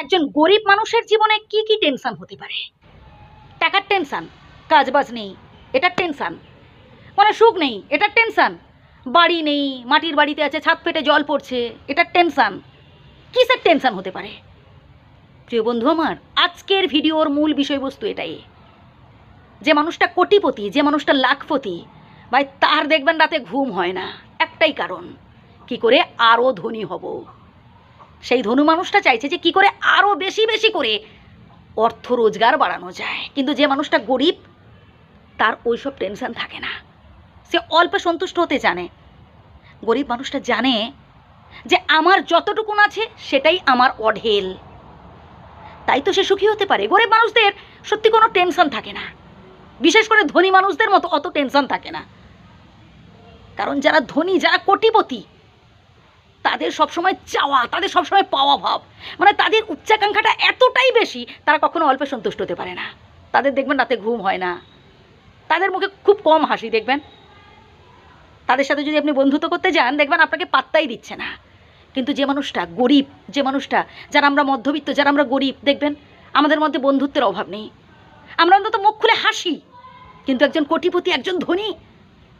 একজন গরিব মানুষের জীবনে কি কি টেনশন হতে পারে? টাকার টেনশন কাজবাজ নেই, এটার টেনশন মানে সুখ নেই, এটার টেনশন বাড়ি নেই, মাটির বাড়িতে আছে, ছাদ ফেটে জল পড়ছে, এটার টেনশন কিসের টেনশন হতে পারে? প্রিয় বন্ধু আমার, আজকের ভিডিওর মূল বিষয়বস্তু এটাই। যে মানুষটা কোটিপতি, যে মানুষটা লাখপতি, ভাই তার দেখবেন রাতে ঘুম হয় না, একটাই কারণ, কি করে আরও ধনী হব। সেই ধনু মানুষটা চাইছে যে কি করে আরও বেশি বেশি করে অর্থ রোজগার বাড়ানো যায়। কিন্তু যে মানুষটা গরিব, তার ওইসব টেনশন থাকে না। সে অল্পে সন্তুষ্ট হতে জানে। গরিব মানুষটা জানে যে আমার যতটুকুন আছে সেটাই আমার অঢেল। তাই তো সে সুখী হতে পারে। গরিব মানুষদের সত্যি কোনো টেনশন থাকে না। বিশেষ করে ধনী মানুষদের মতো অত টেনশন থাকে না। কারণ যারা ধনী, যারা কোটিপতি তাদের সবসময় চাওয়া, তাদের সবসময় পাওয়া ভাব। মানে তাদের উচ্চাকাঙ্ক্ষাটা এতটাই বেশি, তারা কখনো অল্পে সন্তুষ্ট হতে পারে না। তাদের দেখবেন রাতে ঘুম হয় না। তাদের মুখে খুব কম হাসি, দেখবেন। তাদের সাথে যদি আপনি বন্ধুত্ব করতে যান, দেখবেন আপনাকে পাত্তাই দিচ্ছে না। কিন্তু যে মানুষটা গরিব, যে মানুষটা যারা আমরা মধ্যবিত্ত, যারা আমরা গরিব, দেখবেন, আমাদের মধ্যে বন্ধুত্বের অভাব নেই। আমরা অন্তত মুখ খুলে হাসি। কিন্তু একজন কোটিপতি, একজন ধনী,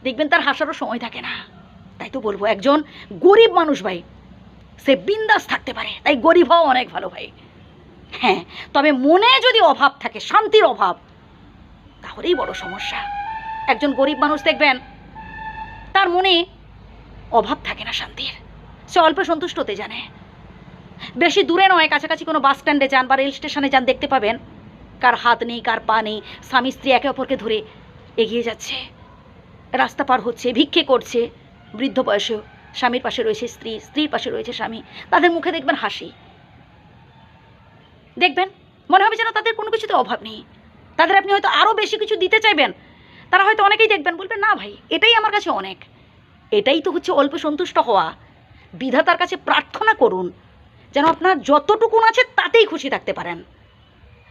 দেখবেন তার হাসারও সময় থাকে না। তাই তো বলব, একজন গরিব মানুষ ভাই। সে বিন্দাস থাকতে পারে, তাই গরিব হওয়া অনেক ভালো ভাই। হ্যাঁ তবে মনে যদি অভাব থাকে, শান্তির অভাব, তাহলেই বড় সমস্যা। একজন গরিব মানুষ দেখবেন, তার মনে অভাব থাকে না শান্তির। সে অল্প সন্তুষ্ট হতে জানে। বেশি দূরে নয়, কাছাকাছি কোনো বাস স্ট্যান্ডে যান বা রেল স্টেশনে যান, দেখতে পাবেন কার হাত নেই, কার পা নেই, স্বামী স্ত্রী একে অপরকে ধরে এগিয়ে যাচ্ছে। রাস্তা পার হচ্ছে, ভিক্ষে করছে। বৃদ্ধ বয়সেও স্বামীর পাশে রয়েছে স্ত্রী, স্ত্রীর পাশে রয়েছে স্বামী। তাদের মুখে দেখবেন হাসি। দেখবেন? মনে হবে যেন তাদের কোনো কিছুতে অভাব নেই। তাদের আপনি হয়তো আরও বেশি কিছু দিতে চাইবেন। তারা হয়তো অনেকেই দেখবেন, বলবেন, না ভাই, এটাই আমার কাছে অনেক। এটাই তো হচ্ছে অল্প সন্তুষ্ট হওয়া। বিধাতার কাছে প্রার্থনা করুন। যেন আপনার যতটুকুন আছে তাতেই খুশি থাকতে পারেন।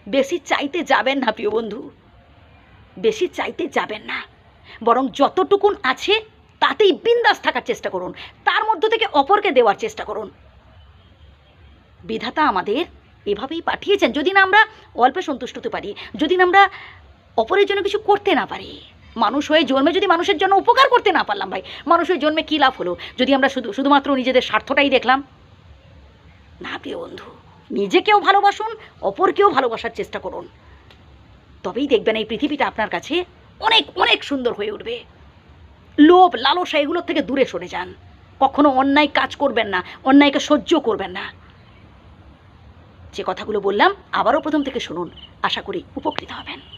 বেশি চাইতে যাবেন না, প্রিয় বন্ধু। বেশি চাইতে যাবেন না। বরং যতটুকুন আছে তাতেই বিন্দাস থাকার চেষ্টা করুন। তার মধ্য থেকে অপরকে দেওয়ার চেষ্টা করুন। বিধাতা আমাদের এভাবেই পাঠিয়েছেন, যদি না আমরা অল্পে সন্তুষ্ট হতে পারি, যদি না আমরা অপরের জন্য কিছু করতে না পারি। মানুষ হয়ে জন্মে যদি মানুষের জন্য উপকার করতে না পারলাম ভাই মানুষ হয়ে জন্মে কী লাভ হলো? যদি আমরা শুধু, শুধুমাত্র নিজেদের স্বার্থটাই দেখলাম? না প্রিয় বন্ধু, নিজেকেও ভালোবাসুন, অপরকেও ভালোবাসার চেষ্টা করুন। তবেই দেখবেন এই পৃথিবীটা আপনার কাছে অনেক অনেক সুন্দর হয়ে উঠবে। লোভ, লালসা এগুলোর থেকে দূরে সরে যান। কখনো অন্যায় কাজ করবেন না, অন্যায়কে সহ্য করবেন না। যে কথাগুলো বললাম, আবারও প্রথম থেকে শুনুন। আশা করি উপকৃত হবেন।